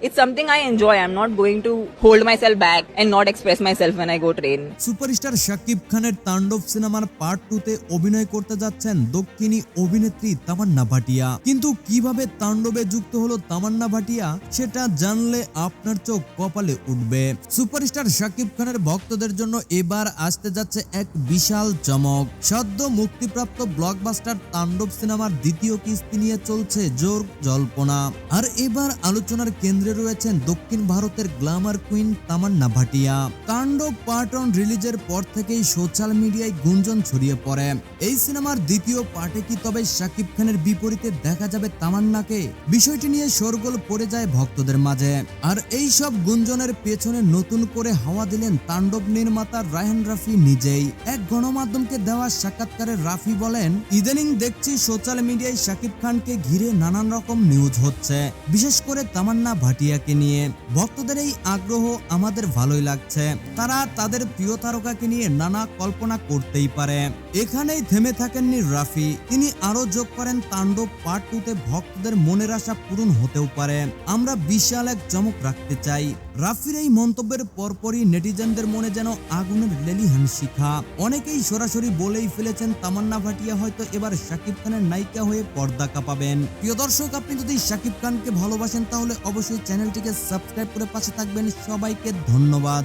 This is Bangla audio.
It's something I enjoy. I'm not going to hold myself back and not express myself when I go train. Superstar Shakib খানের তাণ্ডব সিনেমার পার্ট টু তে অভিনয় করতে যাচ্ছেন দক্ষিণী অভিনেত্রী তামান্না ভাটিয়া কিন্তু কীভাবে তাণ্ডবে যুক্ত হলো তামান্না ভাটিয়া, সেটা জানলে আপনার চোখ কপালে উঠবে সুপারস্টার শাকিব খানের ভক্তদের জন্য এবার আসতে যাচ্ছে এক বিশাল চমক সদ্য মুক্তিপ্রাপ্ত ব্লকবাস্টার তাণ্ডব সিনেমার দ্বিতীয় কিস্তি নিয়ে চলছে জোর জল্পনা আর এবার আলোচনার কেন্দ্রে রয়েছেন দক্ষিণ ভারতের গ্ল্যামার কুইন তামান্না ভাটিয়া। তাণ্ডব পার্ট অন রিলিজের পর থেকেই সোশ্যাল মিডিয়ায় গুঞ্জন ছড়িয়ে পড়ে। এই সিনেমার দ্বিতীয় পার্টে কি তবে শাকিব খানের বিপরীতে দেখা যাবে তামান্নাকে? বিষয়টি নিয়ে শোরগোল পড়ে যায় ভক্তদের মাঝে। আর এই সব গুঞ্জনের পেছনে নতুন করে হাওয়া দিলেন তাণ্ডব নির্মাতা রায়হান রাফি নিজেই। এক গণমাধ্যমকে দেওয়া সাক্ষাৎকারে রাফি বলেন, ইদানিং দেখছি সোশ্যাল মিডিয়ায় শাকিব খানকে ঘিরে নানান রকম নিউজ হচ্ছে। বিশেষ করে তামান্না ভাটিয়াকে নিয়ে ভক্তদের এই আগ্রহ আমাদের ভালোই লাগছে। তারা তাদের প্রিয় তারকাকে নিয়ে নানা কল্পনা করতেই পারে। এখানেই থেমে থাকেননি রাফি। তিনি আরও যোগ করেন তাণ্ডব পার্ট টুতে ভক্তদের মনের আশা পূরণ হতেও পারে। আমরা বিশাল এক চমক রাখতে চাই। রাফির এই মন্তব্যের পরপরই নেটিজেনদের মনে যেন আগুনের লেলিহান শিখা অনেকেই সরাসরি বলেই ফেলেছেন তামান্না ভাটিয়া হয়তো এবার শাকিব খানের নায়িকা হয়ে পর্দা কাঁপাবেন। প্রিয় দর্শক, আপনি যদি শাকিব খানকে ভালোবাসেন তাহলে অবশ্যই চ্যানেলটিকে সাবস্ক্রাইব করে পাশে থাকবেন। সবাইকে ধন্যবাদ।